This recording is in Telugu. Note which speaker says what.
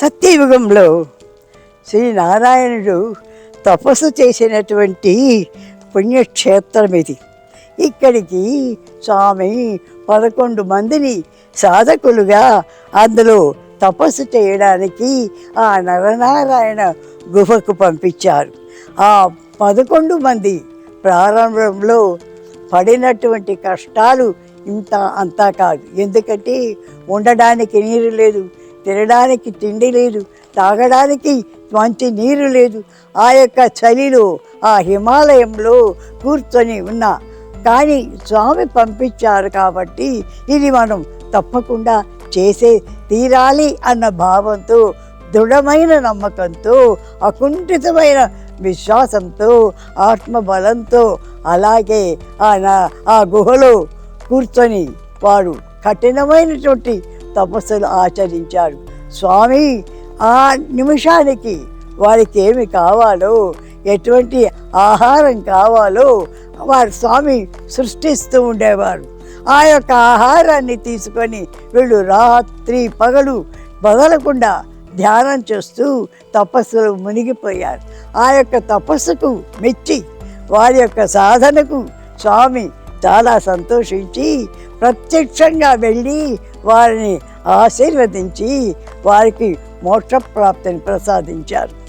Speaker 1: సత్యయుగంలో శ్రీనారాయణుడు తపస్సు చేసినటువంటి పుణ్యక్షేత్రం ఇది. ఇక్కడికి స్వామి పదకొండు మందిని సాధకులుగా అందులో తపస్సు చేయడానికి ఆ నరనారాయణ గుహకు పంపించారు. ఆ పదకొండు మంది ప్రారంభంలో పడినటువంటి కష్టాలు ఇంత అంతా కాదు. ఎందుకంటే ఉండడానికి నీరు లేదు. తినడానికి తిండి లేదు తాగడానికి మంచి నీరు లేదు. ఆ యొక్క చలిలో ఆ హిమాలయంలో కూర్చొని ఉన్న. కానీ స్వామి పంపించారు కాబట్టి ఇది మనం తప్పకుండా చేసే తీరాలి అన్న భావంతో దృఢమైన నమ్మకంతో అకుంఠితమైన విశ్వాసంతో ఆత్మబలంతో అలాగే ఆ నా- ఆ గుహలో కూర్చొని వాడు కఠినమైనటువంటి తపస్సులు ఆచరించారు. స్వామి ఆ నిమిషానికి వారికి ఏమి కావాలో ఎటువంటి ఆహారం కావాలో వారు స్వామి సృష్టిస్తూ ఉండేవారు. ఆ యొక్క ఆహారాన్ని తీసుకొని వీళ్ళు రాత్రి పగలు పగలకుండా ధ్యానం చేస్తూ తపస్సులు మునిగిపోయారు. ఆ యొక్క తపస్సుకు మెచ్చి వారి యొక్క సాధనకు స్వామి చాలా సంతోషించి ప్రత్యక్షంగా వెళ్ళి వారిని ఆశీర్వదించి వారికి మోక్ష ప్రాప్తిని ప్రసాదించారు.